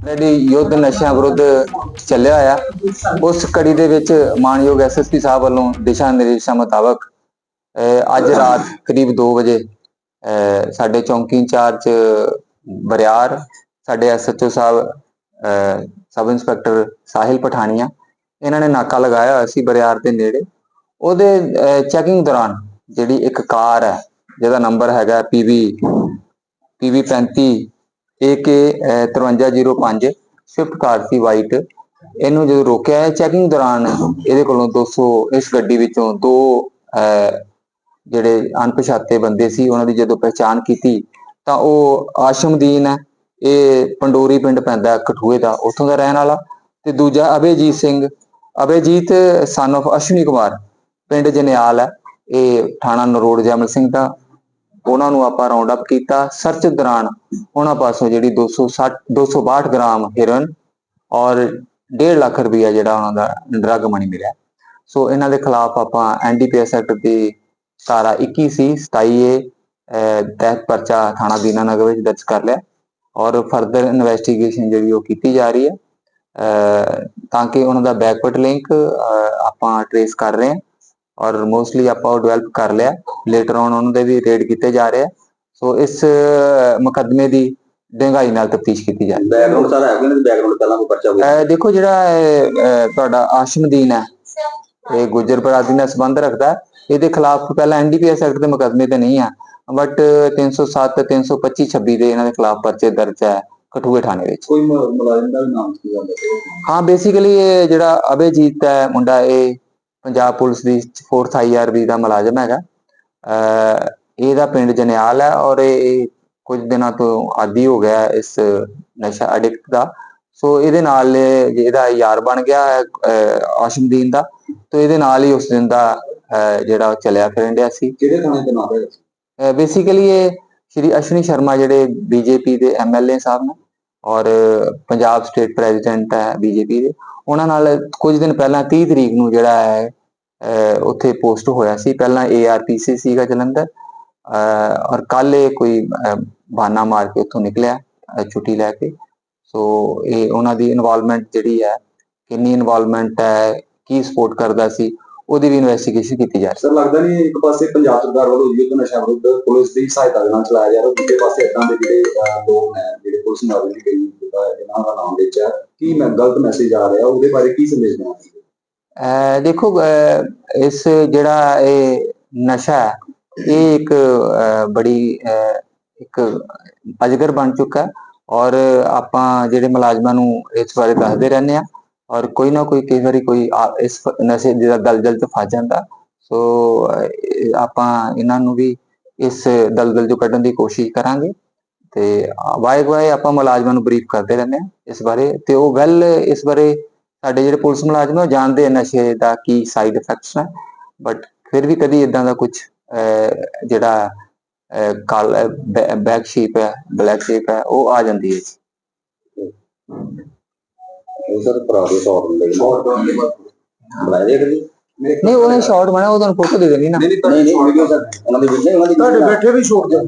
ਜਿਹੜੀ ਯੁੱਧ ਨਸ਼ਿਆਂ ਵਿਰੁੱਧ ਚੱਲਿਆ ਆ ਉਸ ਕੜੀ ਦੇ ਵਿੱਚ ਮਾਨਯੋਗ ਐਸਐਸਪੀ ਸਾਹਿਬ ਵੱਲੋਂ ਦਿਸ਼ਾ ਨਿਰਦੇਸ਼ਾਂ ਮੁਤਾਬਕ ਅੱਜ ਰਾਤ ਕਰੀਬ 2 ਵਜੇ ਅਹ, ਸਾਡੇ ਚੌਂਕੀ ਇੰਚਾਰਜ ਬਰਿਆਰ ਸਾਡੇ ਐਸਐਚਓ ਸਾਹਿਬ ਅਹ, ਸਬ ਇੰਸਪੈਕਟਰ ਸਾਹਿਲ ਪਠਾਨੀਆ ਇਹਨਾਂ ਨੇ ਨਾਕਾ ਲਗਾਇਆ ਹੋਇਆ ਸੀ ਬਰਿਆਰ ਦੇ ਨੇੜੇ। ਉਹਦੇ ਚੈਕਿੰਗ ਦੌਰਾਨ ਜਿਹੜੀ ਇੱਕ ਕਾਰ ਹੈ ਜਿਹਦਾ ਨੰਬਰ ਹੈਗਾ PV PV 35 AK 5305 Swift car ਸੀ ਵਾਈਟ ਇਹਨੂੰ ਜਦੋਂ ਰੋਕਿਆ ਚੈਕਿੰਗ ਦੌਰਾਨ, ਇਹਦੇ ਕੋਲੋਂ 200 ਇਸ ਗੱਡੀ ਵਿੱਚੋਂ ਦੋ ਜਿਹੜੇ ਅਣਪਛਾਤੇ ਬੰਦੇ ਸੀ, ਉਹਨਾਂ ਦੀ ਜਦੋਂ ਪਹਿਚਾਣ ਕੀਤੀ, ਤਾਂ ਉਹ ਆਸ਼ਮਦੀਨ ਹੈ। ਇਹ ਪੰਡੋਰੀ ਪਿੰਡ ਪੈਂਦਾ, ਕਠੂਏ ਦਾ, ਉੱਥੋਂ ਦਾ ਰਹਿਣ ਵਾਲਾ। ਤੇ ਦੂਜਾ ਅਭੇਜੀਤ ਸਿੰਘ। ਅਭੇਜੀਤ ਸਨ of ਅਸ਼ਵਨੀ ਕੁਮਾਰ, ਪਿੰਡ ਜਨਿਆਲ ਹੈ। ਇਹ ਥਾਣਾ ਨਰੋੜ ਜਮਲ ਸਿੰਘ ਦਾ। ਉਹਨਾਂ ਨੂੰ ਆਪਾਂ ਰਾਉਂਡ ਅਪ ਕੀਤਾ ਸਰਚ ਦੌਰਾਨ ਉਹਨਾਂ ਪਾਸੋਂ ਜਿਹੜੀ 260 262 ਗ੍ਰਾਮ ਹੈਰੋਇਨ ਔਰ 1.5 ਲੱਖ ਰੁਪਇਆ ਜਿਹੜਾ ਉਹਨਾਂ ਦਾ ਡਰੱਗ ਮਨੀ ਮਿਲਿਆ। ਸੋ ਇਹਨਾਂ ਦੇ ਖਿਲਾਫ ਆਪਾਂ ਐਨਡੀਪੀਐਸ ਐਕਟ ਦੀ ਧਾਰਾ 21 ਸੀ 27 ਏ ਤਹਿਤ ਪਰਚਾ ਥਾਣਾ ਦੀਨਾਨਗਰ ਵਿੱਚ ਦਰਜ ਕਰ ਲਿਆ ਔਰ ਫਰਦਰ ਇਨਵੈਸਟੀਗੇਸ਼ਨ ਜਿਹੜੀ ਉਹ ਕੀਤੀ ਜਾ ਰਹੀ ਹੈ। ਤਾਂ ਕਿ ਉਹਨਾਂ ਦਾ ਬੈਕਵਰਡ ਲਿੰਕ ਆਪਾਂ ਟਰੇਸ ਕਰ ਰਹੇ ਹਾਂ। ਔਰ ਮੋਸਟਲੀ ਆਪਾਂ ਉਹ ਡਿਵੈਲਪ ਕਰ ਲਿਆ। ਲੇਟਰ ਔਨ ਉਹਨਾਂ ਦੇ ਵੀ ਰੇਡ ਕੀਤੇ ਜਾ ਰਹੇ ਆ। ਸੋ ਇਸ ਮੁਕੱਦਮੇ ਦੀ ਡੂੰਘਾਈ ਨਾਲ ਤਫਤੀਸ਼ ਕੀਤੀ ਜਾ ਰਹੀ ਬੈਕਗ੍ਰਾਉਂਡ ਸਾਰਾ ਹੈ ਕੋਈ ਬੈਕਗ੍ਰਾਉਂਡ ਪਹਿਲਾਂ ਕੋਈ ਪਰਚਾ ਹੋਇਆ ਹੈ ਦੇਖੋ ਜਿਹੜਾ ਤੁਹਾਡਾ ਆਸ਼ਮਦੀਨ ਹੈ ਇਹ ਗੁੱਜਰ ਬਰਾਦਰੀ ਨਾਲ ਸੰਬੰਧ ਰੱਖਦਾ ਹੈ। ਇਹਦੇ ਖਿਲਾਫ ਪਹਿਲਾਂ ਐਨਡੀਪੀਐਸ ਐਕਟ ਦੇ ਮੁਕੱਦਮੇ ਤੇ ਨਹੀਂ ਆ। ਬਟ 307 325 26 ਦੇ ਇਹਨਾਂ ਦੇ ਖਿਲਾਫ ਪਰਚੇ ਦਰਜ ਹੈ ਕਠੂਏ ਥਾਣੇ ਵਿੱਚ। ਕੋਈ ਮੁਲਾਜ਼ਮ ਦਾ ਨਾਮ ਕੀ ਜਾਂਦਾ ਹਾਂ ਬੇਸਿਕਲੀ ਇਹ ਜਿਹੜਾ ਅਭੈਜੀਤ ਹੈ ਮੁੰਡਾ ਇਹ ਪੰਜਾਬ ਪੁਲਿਸ ਦੀ 4th ਆਈਆਰਬੀ ਦਾ ਮੁਲਾਜ਼ਮ ਹੈਗਾ। ਇਹਦਾ ਪਿੰਡ ਜਨਿਆਲ ਹੈ ਔਰ ਇਹ ਕੁਝ ਦਿਨਾਂ ਤੋਂ ਆਦੀ ਹੋ ਗਿਆ ਇਸ ਨਸ਼ਾ ਐਡਿਕਟ ਦਾ। ਸੋ ਇਹਦੇ ਨਾਲ ਇਹਦਾ ਯਾਰ ਬਣ ਗਿਆ ਆਸ਼ਮਦੀਨ ਦਾ। ਤੇ ਇਹਦੇ ਨਾਲ ਹੀ ਉਸ ਦਿਨ ਦਾ ਜਿਹੜਾ ਚੱਲਿਆ ਫਿਰਨ ਡਿਆ ਸੀ। ਕਿਹੜੇ ਥਾਣੇ ਤੇ ਨਾਮ ਹੈ? ਬੇਸਿਕਲੀ ਇਹ ਸ਼੍ਰੀ ਅਸ਼ਵਨੀ ਸ਼ਰਮਾ ਜਿਹੜੇ ਬੀਜੇਪੀ ਦੇ ਐਮਐਲਏ ਸਾਹਿਬ ਨੇ। ਔਰ ਪੰਜਾਬ ਸਟੇਟ ਪ੍ਰੈਜ਼ੀਡੈਂਟ ਹੈ ਬੀਜੇਪੀ ਦੇ। ਉਹਨਾਂ ਨਾਲ ਕੁਝ ਦਿਨ ਪਹਿਲਾਂ 30 ਤਰੀਕ ਨੂੰ ਜਿਹੜਾ ਹੈ ਉੱਥੇ ਪੋਸਟ ਹੋਇਆ ਸੀ। ਪਹਿਲਾਂ ਏਆਰਪੀਸੀ ਸੀਗਾ ਜਲੰਧਰ ਔਰ ਕੱਲ ਇਹ ਕੋਈ ਬਹਾਨਾ ਮਾਰ ਕੇ ਉੱਥੋਂ ਨਿਕਲਿਆ ਛੁੱਟੀ ਲੈ ਕੇ। ਸੋ ਇਹ ਉਹਨਾਂ ਦੀ ਇਨਵੋਲਵਮੈਂਟ ਜਿਹੜੀ ਹੈ, ਕਿੰਨੀ ਇਨਵੋਲਵਮੈਂਟ ਹੈ, ਕੀ ਸਪੋਰਟ ਕਰਦਾ ਸੀ। ਉਹਦੀ ਵੀ ਇਨਵੈਸਟੀਗੇਸ਼ਨ ਕੀਤੀ ਜਾ ਰਹੀ ਹੈ। ਸਰ ਲੱਗਦਾ ਨਹੀਂ ਇੱਕ ਪਾਸੇ ਪੰਜਾਬ ਸਰਕਾਰ ਵੱਲੋਂ ਯੁੱਧ ਨਸ਼ਾ ਵਿਰੁੱਧ ਪੁਲਿਸ ਦੀ ਸਹਾਇਤਾ ਦੇ ਨਾਲ ਚਲਾਇਆ ਜਾ ਰਿਹਾ ਦੂਜੇ ਪਾਸੇ ਇਦਾਂ ਦੇ ਜਿਹੜੇ ਲੋਕ ਨੇ ਜਿਹੜੇ ਪੁਲਿਸ ਨਾਲ ਦੀ ਕਈ ਇਹਨਾਂ ਦਾ ਨਾਮ ਵਿੱਚ ਹੈ ਕੀ ਮੈਂ ਗਲਤ ਮੈਸੇਜ ਆ ਰਿਹਾ ਉਹਦੇ ਬਾਰੇ ਕੀ ਚਾਹੁੰਦੇ ਅਹ ਦੇਖੋ ਇਸ ਜਿਹੜਾ ਇਹ ਨਸ਼ਾ ਹੈ ਇਹ ਇੱਕ ਬੜੀ ਇੱਕ ਅਜਗਰ ਬਣ ਚੁੱਕਾ ਹੈ ਔਰ ਆਪਾਂ ਜਿਹੜੇ ਮੁਲਾਜ਼ਮਾਂ ਨੂੰ ਇਸ ਬਾਰੇ ਦੱਸਦੇ ਰਹਿੰਦੇ ਆ ਔਰ ਕੋਈ ਨਾ ਕੋਈ, ਕਈ ਵਾਰੀ ਕੋਈ ਇਸ ਨਸ਼ੇ ਦਾ ਦਲਦਲ ਚ ਫਸ ਜਾਂਦਾ। ਸੋ ਆਪਾਂ ਇਹਨਾਂ ਨੂੰ ਵੀ ਇਸ ਦਲਦਲ ਚੋਂ ਕੱਢਣ ਦੀ ਕੋਸ਼ਿਸ਼ ਕਰਾਂਗੇ। ਤੇ ਵਾਏ ਵਾਏ ਆਪਾਂ ਮੁਲਾਜ਼ਮਾਂ ਨੂੰ ਬਰੀਫ ਕਰਦੇ ਰਹਿੰਦੇ ਆ ਇਸ ਬਾਰੇ। ਤੇ ਉਹ ਵੈਲ ਇਸ ਬਾਰੇ ਸਾਡੇ ਜਿਹੜੇ ਪੁਲਿਸ ਮੁਲਾਜ਼ਮ ਆ ਉਹ ਜਾਣਦੇ ਆ ਨਸ਼ੇ ਦਾ ਕੀ ਸਾਈਡ ਇਫੈਕਟਸ ਨੇ। ਬਟ ਫਿਰ ਵੀ ਕਦੀ ਇਦਾਂ ਦਾ ਕੁਝ ਜਿਹੜਾ ਕਾਲ ਬੈਕ ਸ਼ੀਪ ਹੈ, ਬਲੈਕ ਸ਼ੀਪ ਹੈ, ਉਹ ਆ ਜਾਂਦੀ ਹੈ ਉਹ ਸਰ ਭਰਾ ਦੇ ਤੌਰ ਤੇ ਸ਼ਾਰਟ ਬਣਾਇਆ ਜੇ ਕਦੀ? ਨਹੀਂ ਉਹਨੇ ਸ਼ਾਰਟ ਬਣਾ ਉਹ ਤੁਹਾਨੂੰ ਫੋਟੋ ਦੇ ਦੇਣੀ ਨਾ। ਨਹੀਂ ਨਹੀਂ ਸਰ ਉਹਨਾਂ ਦੇ ਵਿੱਚ ਨਹੀਂ ਉਹਨਾਂ ਦੀ ਤੁਹਾਡੇ ਬੈਠੇ ਵੀ ਛੋੜ ਜਾ